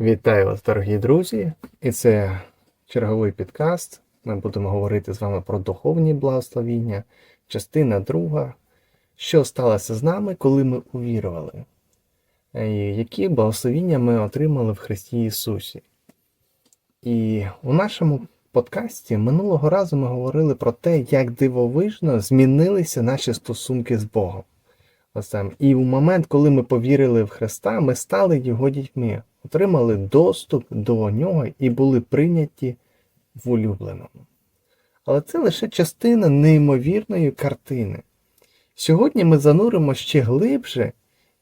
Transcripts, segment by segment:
Вітаю вас, дорогі друзі! І це черговий підкаст. Ми будемо говорити з вами про духовні благословіння, частина друга. Що сталося з нами, коли ми увірували? І які благословіння ми отримали в Христі Ісусі? І у нашому подкасті минулого разу ми говорили про те, як дивовижно змінилися наші стосунки з Богом. І у момент, коли ми повірили в Христа, ми стали Його дітьми, отримали доступ до Нього і були прийняті в улюбленому. Але це лише частина неймовірної картини. Сьогодні ми зануримо ще глибше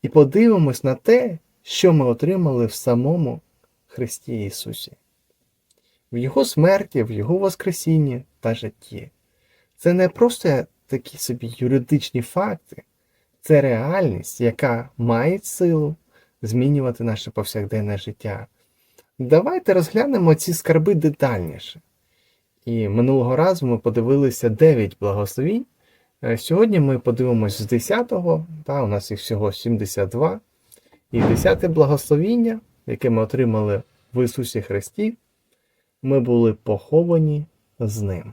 і подивимось на те, що ми отримали в самому Христі Ісусі, в Його смерті, в Його Воскресінні та житті. Це не просто такі собі юридичні факти. Це реальність, яка має силу змінювати наше повсякденне життя. Давайте розглянемо ці скарби детальніше. І минулого разу ми подивилися 9 благословінь. Е, Сьогодні ми подивимось з 10-го, та, у нас їх всього 72. І 10 благословіння, яке ми отримали в Ісусі Христі, ми були поховані з Ним.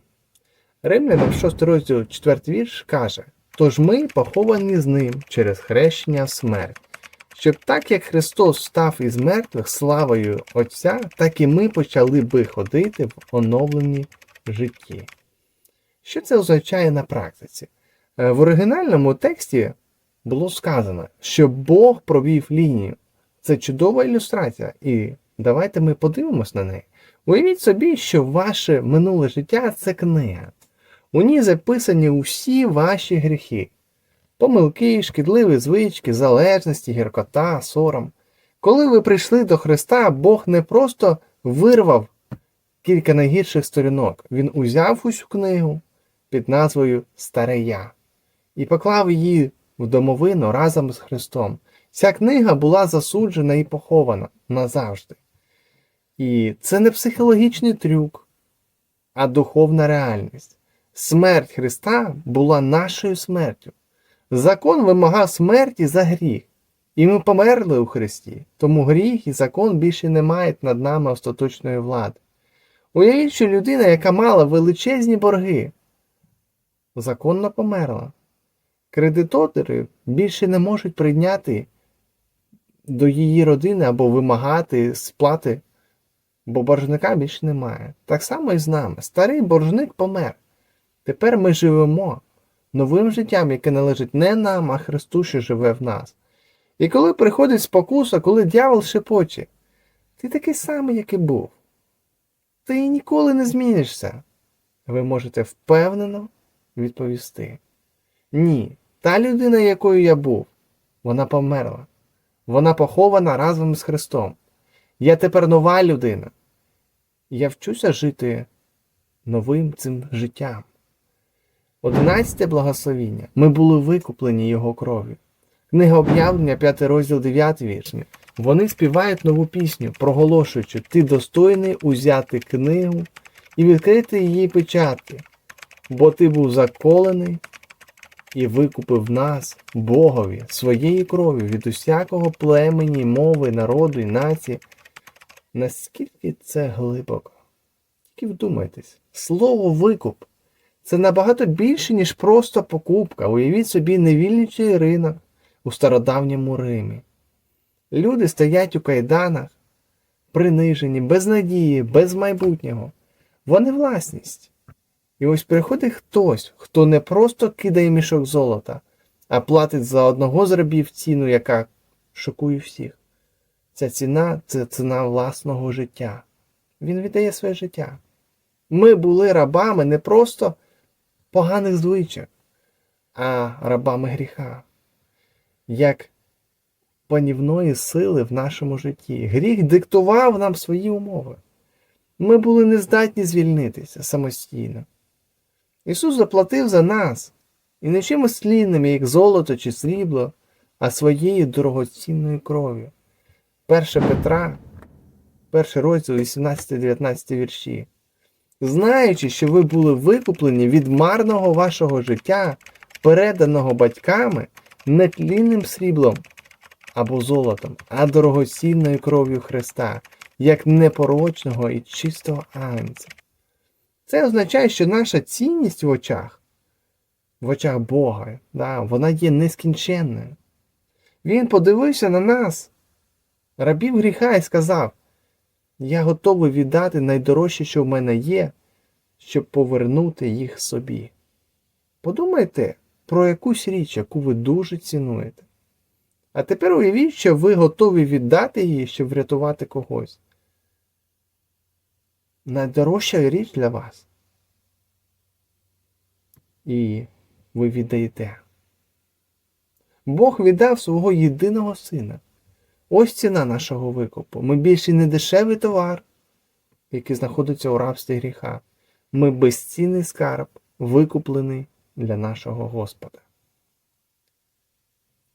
Римлянам 6 розділ 4 вірш каже: Тож ми поховані з ним через хрещення смерть, щоб так як Христос став із мертвих славою Отця, так і ми почали би ходити в оновленні житті. Що це означає на практиці? Е, В оригінальному тексті було сказано, що Бог провів лінію. Це чудова ілюстрація, і давайте ми подивимось на неї. Уявіть собі, що ваше минуле життя це книга. У ній записані усі ваші гріхи, помилки, шкідливі звички, залежності, гіркота, сором. Коли ви прийшли до Христа, Бог не просто вирвав кілька найгірших сторінок, Він узяв усю книгу під назвою Старе Я і поклав її в домовину разом з Христом. Ця книга була засуджена і похована назавжди. І це не психологічний трюк, а духовна реальність. Смерть Христа була нашою смертю. Закон вимагав смерті за гріх. І ми померли у Христі, тому гріх і закон більше не мають над нами остаточної влади. Уявіть, що людина, яка мала величезні борги, законно померла. Кредитори більше не можуть прийняти до її родини або вимагати сплати, бо боржника більше немає. Так само і з нами. Старий боржник помер. Тепер ми живемо новим життям, яке належить не нам, а Христу, що живе в нас. І коли приходить спокуса, коли дьявол шепоче, ти такий самий, як і був. Ти ніколи не змінишся. Ви можете впевнено відповісти. Ні, та людина, якою я був, вона померла. Вона похована разом з Христом. Я тепер нова людина. Я вчуся жити новим цим життям. Одинадцяте благословіння. Ми були викуплені Його кров'ю. Книга об'явлення, 5 розділ 9 вірш. Вони співають нову пісню, проголошуючи, ти достойний узяти книгу і відкрити її печатки, бо ти був заколений і викупив нас, Богові, своєю кров'ю від усякого племені, мови, народу і нації. Наскільки це глибоко? Тільки вдумайтесь, слово викуп це набагато більше, ніж просто покупка. Уявіть собі невільничий ринок у стародавньому Римі. Люди стоять у кайданах, принижені, без надії, без майбутнього. Вони власність. І ось приходить хтось, хто не просто кидає мішок золота, а платить за одного з рабів ціну, яка шокує всіх. Ця ціна це ціна власного життя. Він віддає своє життя. Ми були рабами не просто поганих звичок, а рабами гріха, як панівної сили в нашому житті. Гріх диктував нам свої умови. Ми були не здатні звільнитися самостійно. Ісус заплатив за нас і не чимось тлінним, як золото чи срібло, а своєю дорогоцінною кров'ю. 1 Петра, 1 розділ 18-19 вірші. Знаючи, що ви були викуплені від марного вашого життя, переданого батьками нетлінним сріблом, або золотом, а дорогоцінною кров'ю Христа, як непорочного і чистого агнця. Це означає, що наша цінність в очах, в очах Бога, да, вона є нескінченною. Він подивився на нас, рабів гріха, і сказав: Я готовий віддати найдорожче, що в мене є, щоб повернути їх собі. Подумайте про якусь річ, яку ви дуже цінуєте. А тепер уявіть, що ви готові віддати її, щоб врятувати когось. Найдорожча річ для вас. І ви віддаєте. Бог віддав свого єдиного сина. Ось ціна нашого викупу. Ми більше не дешевий товар, який знаходиться у рабстві гріха. Ми безцінний скарб, викуплений для нашого Господа.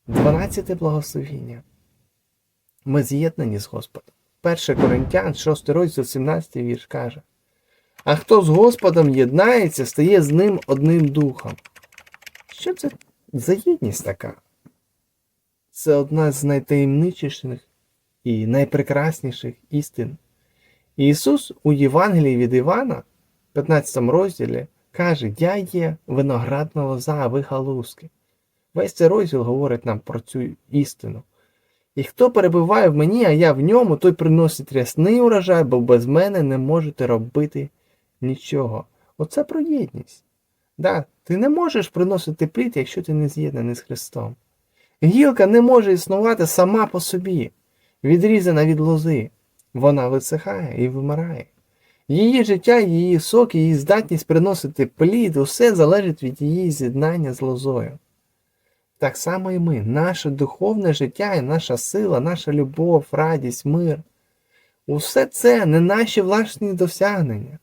Дванадцяте благословіння. Ми з'єднані з Господом. 1 Коринтян, 6 розділ, 17 вірш каже. А хто з Господом єднається, стає з ним одним духом. Що це за єдність така? Це одна з найтаємничіших і найпрекрасніших істин. Ісус у Євангелії від Івана, 15 розділі, каже: Я є виноградна лоза, а ви галузки. Весь цей розділ говорить нам про цю істину. І хто перебуває в мені, а я в ньому, той приносить рясний урожай, бо без мене не можете робити нічого. Оце про єдність. Да, ти не можеш приносити плід, якщо ти не з'єднаний з Христом. Гілка не може існувати сама по собі, відрізана від лози. Вона висихає і вимирає. Її життя, її сок, її здатність приносити плід, усе залежить від її з'єднання з лозою. Так само і ми, наше духовне життя і наша сила, наша любов, радість, мир. Усе це не наші власні досягнення.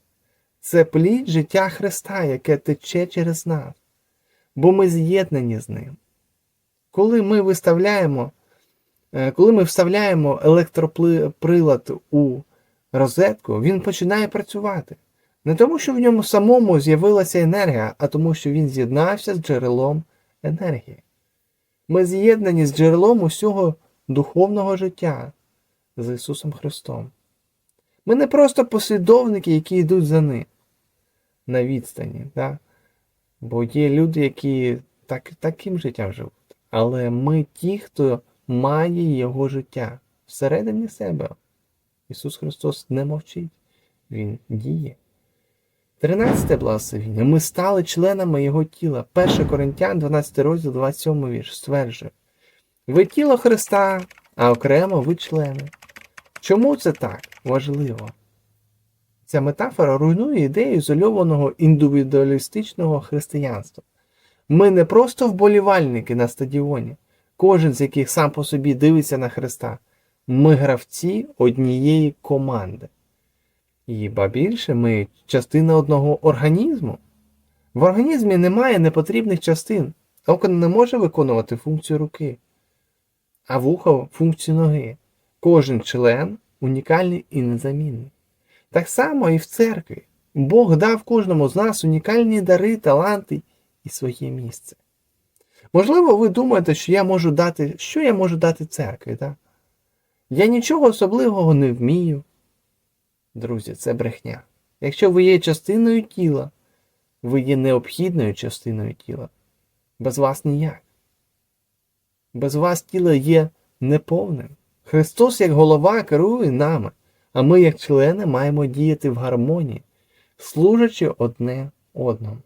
Це плід життя Христа, яке тече через нас, бо ми з'єднані з Ним. Коли ми виставляємо, е, коли ми вставляємо електроприлад у розетку, він починає працювати. Не тому, що в ньому самому з'явилася енергія, а тому, що він з'єднався з джерелом енергії. Ми з'єднані з джерелом усього духовного життя з Ісусом Христом. Ми не просто послідовники, які йдуть за ним на відстані. Да? Бо є люди, які так, таким життям живуть. Але ми ті, хто має його життя всередині себе. Ісус Христос не мовчить, Він діє. Тринадцяте благословіння. Ми стали членами Його тіла. 1 Коринтян, 12 розділ, 27 вірш, стверджує. Ви тіло Христа, а окремо ви члени. Чому це так важливо? Ця метафора руйнує ідею ізольованого індивідуалістичного християнства. Ми не просто вболівальники на стадіоні, кожен з яких сам по собі дивиться на Христа. Ми гравці однієї команди. І ба більше ми частина одного організму. В організмі немає непотрібних частин. Око не може виконувати функцію руки, а вухо функцію ноги. Кожен член унікальний і незамінний. Так само і в церкві. Бог дав кожному з нас унікальні дари, таланти і своє місце. Можливо, ви думаєте, що я можу дати, що я можу дати церкві, так? Я нічого особливого не вмію. Друзі, це брехня. Якщо ви є частиною тіла, ви є необхідною частиною тіла. Без вас ніяк. Без вас тіло є неповним. Христос, як голова, керує нами, а ми, як члени, маємо діяти в гармонії, служачи одне одному.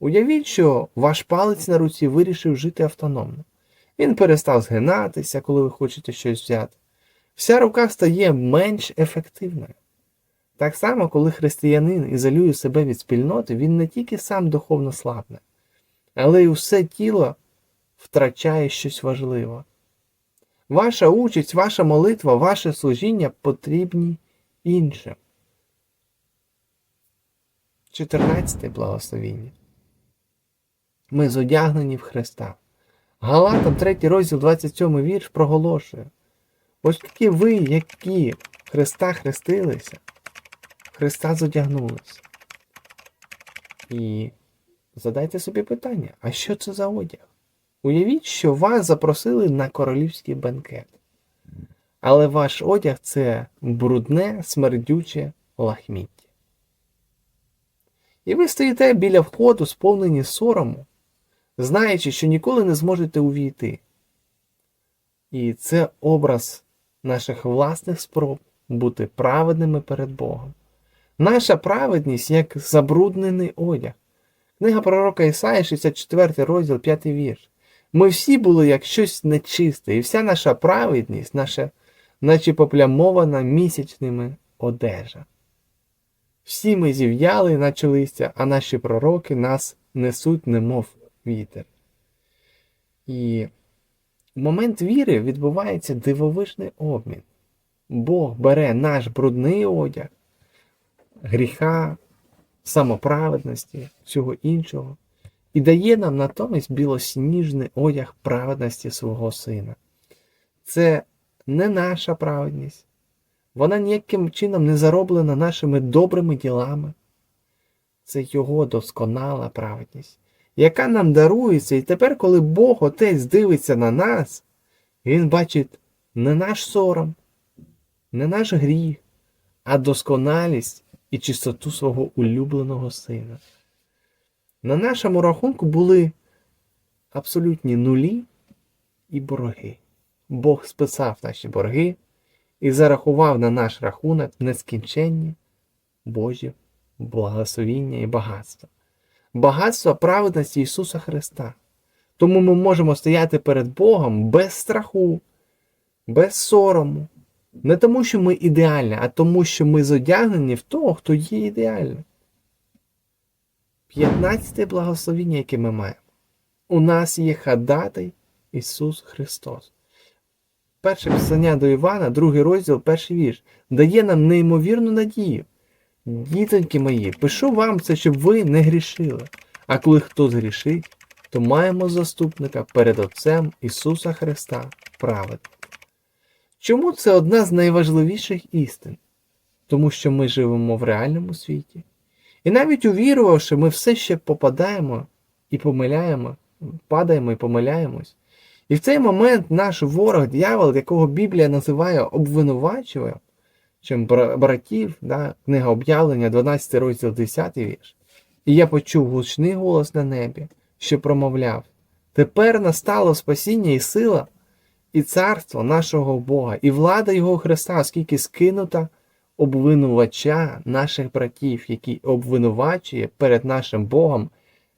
Уявіть, що ваш палець на руці вирішив жити автономно. Він перестав згинатися, коли ви хочете щось взяти. Вся рука стає менш ефективною. Так само, коли християнин ізолює себе від спільноти, він не тільки сам духовно слабне, але й усе тіло втрачає щось важливе. Ваша участь, ваша молитва, ваше служіння потрібні іншим. 14 благословіння. Ми зодягнені в Христа. Галатам 3 розділ 27 вірш проголошує. Оскільки ви, які Христа хрестилися, Христа зодягнулися. І задайте собі питання, а що це за одяг? Уявіть, що вас запросили на королівський бенкет. Але ваш одяг це брудне, смердюче лахміття. І ви стоїте біля входу, сповнені сорому, знаючи, що ніколи не зможете увійти. І це образ наших власних спроб бути праведними перед Богом. Наша праведність як забруднений одяг. Книга пророка Ісаї, 64 розділ, 5 вірш. Ми всі були як щось нечисте, і вся наша праведність, наша, наче поплямована місячними одежа. Всі ми зів'яли, наче листя, а наші пророки нас несуть, немов вітер. І в момент віри відбувається дивовижний обмін. Бог бере наш брудний одяг, гріха, самоправедності, всього іншого, і дає нам натомість білосніжний одяг праведності свого Сина. Це не наша праведність, вона ніяким чином не зароблена нашими добрими ділами. Це Його досконала праведність, яка нам дарується, і тепер, коли Бог Отець дивиться на нас, Він бачить не наш сором, не наш гріх, а досконалість і чистоту свого улюбленого сина. На нашому рахунку були абсолютні нулі і борги. Бог списав наші борги і зарахував на наш рахунок нескінченні Божі благословіння і багатства. Багатство праведності Ісуса Христа. Тому ми можемо стояти перед Богом без страху, без сорому. Не тому, що ми ідеальні, а тому, що ми зодягнені в того, хто є ідеальним. 15 благословіння, яке ми маємо. У нас є хадатай Ісус Христос. Перше писання до Івана, другий розділ, перший вірш, дає нам неймовірну надію. Дітоньки мої, пишу вам це, щоб ви не грішили. А коли хто згрішить, то маємо заступника перед Отцем Ісуса Христа, праведника. Чому це одна з найважливіших істин? Тому що ми живемо в реальному світі. І навіть увірувавши, ми все ще попадаємо і помиляємо, падаємо і помиляємось. І в цей момент наш ворог, дьявол, якого Біблія називає обвинувачувачем, чим братів, да, книга об'явлення, 12 розділ 10 вірш. І я почув гучний голос на небі, що промовляв: Тепер настало спасіння і сила, і царство нашого Бога, і влада Його Христа, оскільки скинута обвинувача наших братів, який обвинувачує перед нашим Богом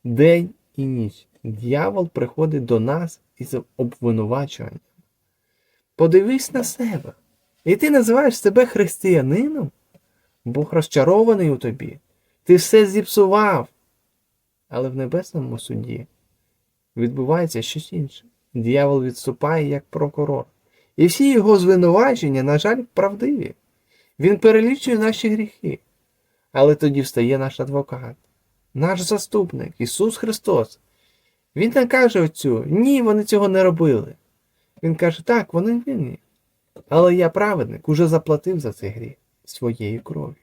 день і ніч. Дьявол приходить до нас із обвинувачуванням. Подивись на себе. І ти називаєш себе християнином? Бог розчарований у тобі. Ти все зіпсував. Але в небесному суді відбувається щось інше. Дьявол відступає як прокурор. І всі його звинувачення, на жаль, правдиві. Він перелічує наші гріхи. Але тоді встає наш адвокат, наш заступник, Ісус Христос. Він не каже оцю, ні, вони цього не робили. Він каже, так, вони винні. Але я праведник уже заплатив за цей гріх своєю кров'ю.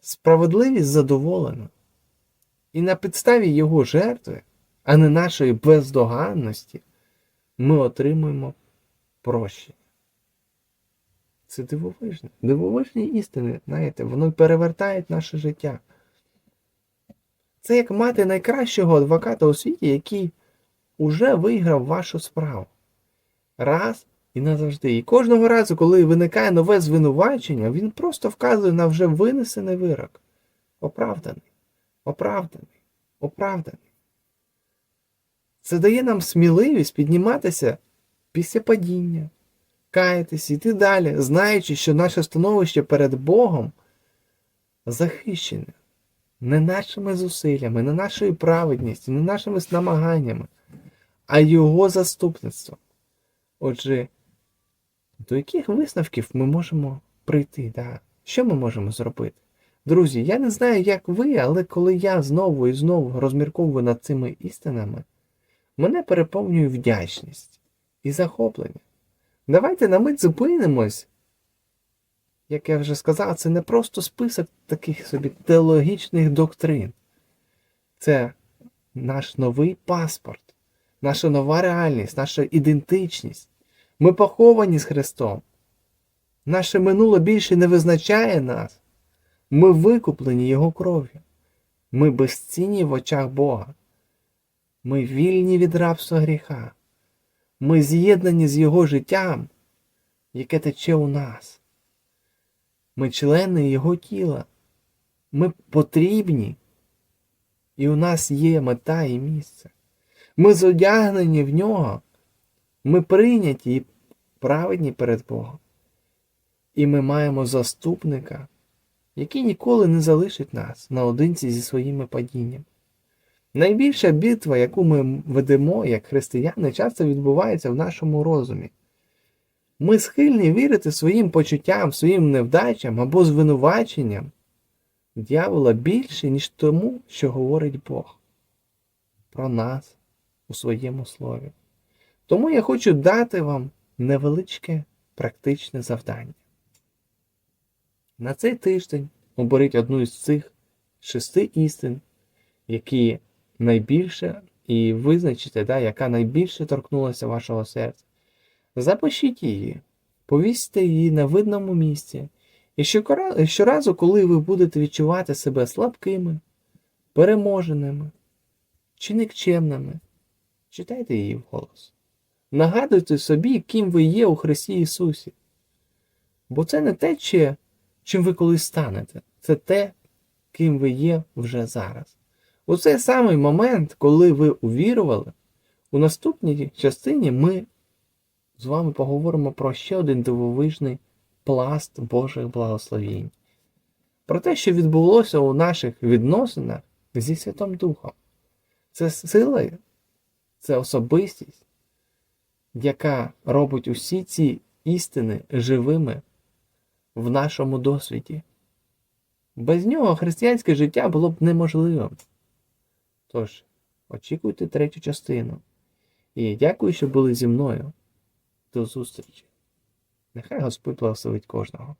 Справедливість задоволена. І на підставі його жертви, а не нашої бездоганності, ми отримуємо прощення. Це дивовижне. Дивовижні істини, знаєте, воно перевертає наше життя. Це як мати найкращого адвоката у світі, який уже виграв вашу справу. Раз і назавжди. І кожного разу, коли виникає нове звинувачення, він просто вказує на вже винесений вирок. Оправданий, оправданий, оправданий. Це дає нам сміливість підніматися після падіння, каятись, йти далі, знаючи, що наше становище перед Богом захищене не нашими зусиллями, не нашою праведністю, не нашими намаганнями, а Його заступництвом. Отже, до яких висновків ми можемо прийти? Да? Що ми можемо зробити? Друзі, я не знаю, як ви, але коли я знову і знову розмірковую над цими істинами, мене переповнює вдячність і захоплення. Давайте на мить зупинимось. Як я вже сказав, це не просто список таких собі теологічних доктрин. Це наш новий паспорт. наша нова реальність, наша ідентичність. Ми поховані з Христом. Наше минуле більше не визначає нас. Ми викуплені Його кров'ю. Ми безцінні в очах Бога. Ми вільні від рабства гріха. Ми з'єднані з Його життям, яке тече у нас. Ми члени Його тіла. Ми потрібні. І у нас є мета і місце. Ми зодягнені в нього. Ми прийняті і праведні перед Богом. І ми маємо заступника, який ніколи не залишить нас наодинці зі своїми падіннями. Найбільша битва, яку ми ведемо як християни, часто відбувається в нашому розумі. Ми схильні вірити своїм почуттям, своїм невдачам або звинуваченням дьявола більше, ніж тому, що говорить Бог про нас у своєму слові. Тому я хочу дати вам невеличке практичне завдання. На цей тиждень оберіть одну із цих шести істин, які найбільше, і визначите, да, яка найбільше торкнулася вашого серця. Запишіть її, повісьте її на видному місці. І щоразу, коли ви будете відчувати себе слабкими, переможеними чи нікчемними, читайте її вголос. Нагадуйте собі, ким ви є у Христі Ісусі. Бо це не те, чим ви колись станете, це те, ким ви є вже зараз. У цей самий момент, коли ви увірували, у наступній частині ми з вами поговоримо про ще один дивовижний пласт Божих благословінь. Про те, що відбулося у наших відносинах зі Святом Духом. Це сила, це особистість, яка робить усі ці істини живими в нашому досвіді. Без нього християнське життя було б неможливим. Тож, очікуйте третю частину. І дякую, що були зі мною. До зустрічі. Нехай Господь благословить кожного.